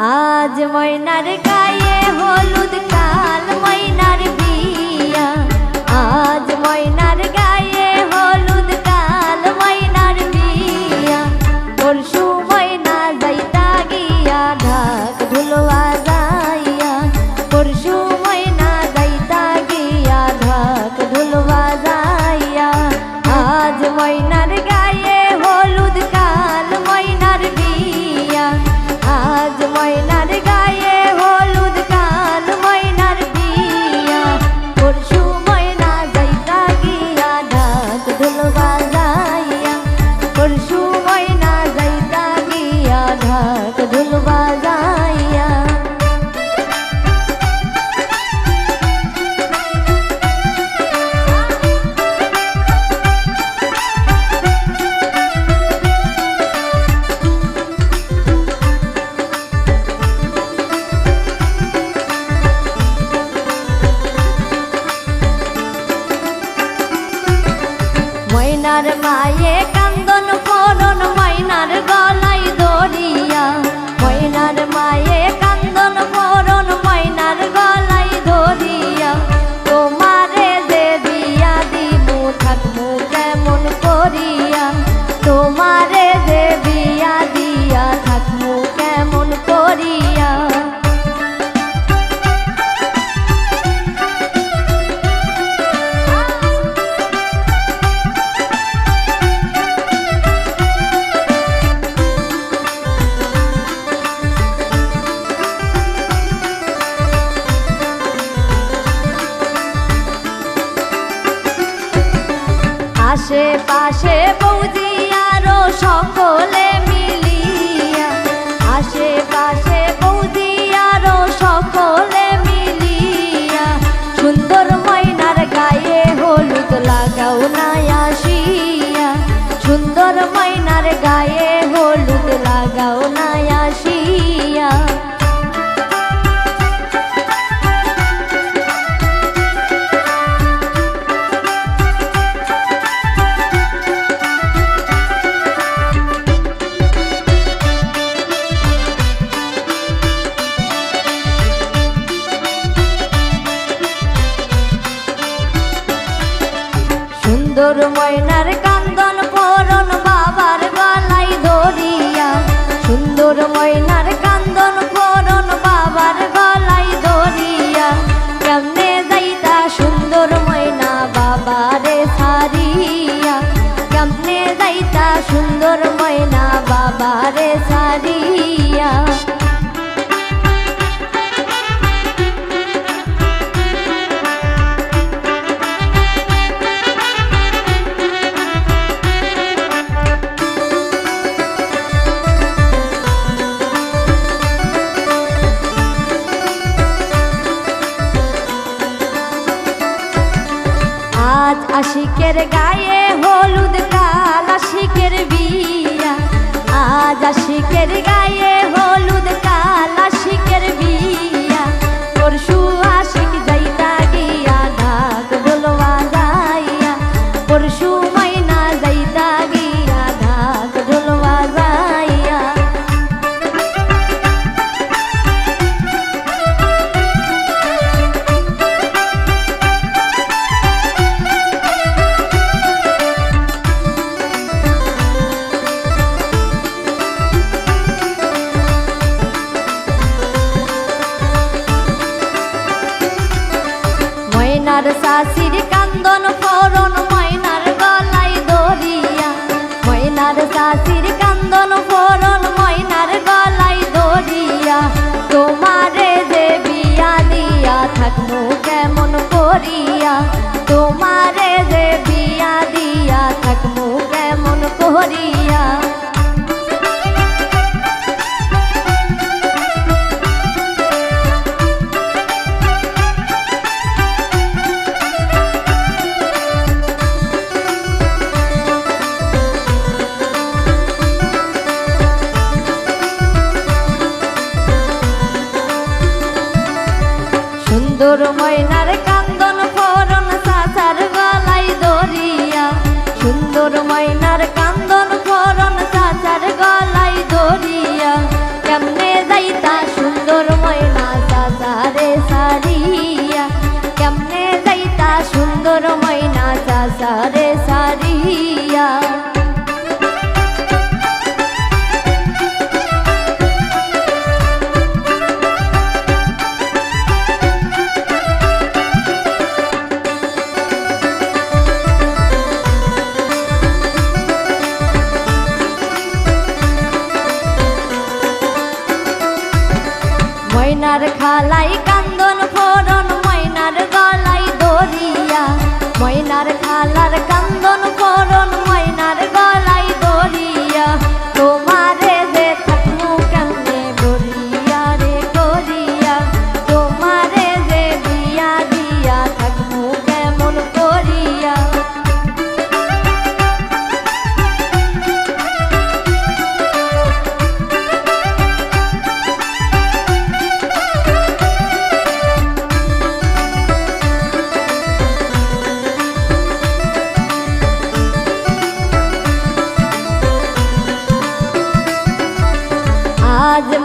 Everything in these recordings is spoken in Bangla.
আজ ময়নার গায়ে হলুদ কাল ময়নার বিয়া। আজ ময়না সোনার আশেপাশে বৌদি আরও সকলে তোর ময়নার কান্দন পরন বাবার গলায় ধরিয়া। সুন্দর ময়নার কান্দন পরন বাবার গলায় ধরিয়া। কেমনে যাইতা সুন্দর ময়না বাবারে সারিয়া কেমনে যাইতা সুন্দর ময়না বাবারে সারিয়া ছেলের গায়ে হলুদ কালা শিখের বিয়া। আজ আশিকের গায়ে হলুদ কালা শিখের বিয়া। পরশু আমার শাশির কান্দন করণ দোর ময়নার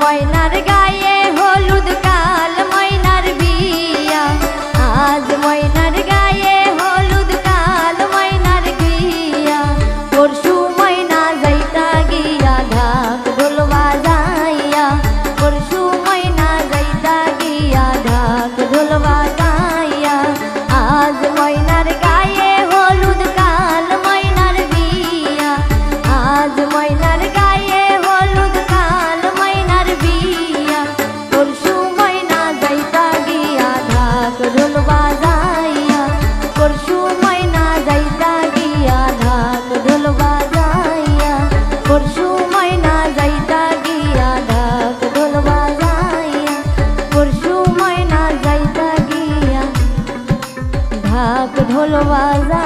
আজ ময়না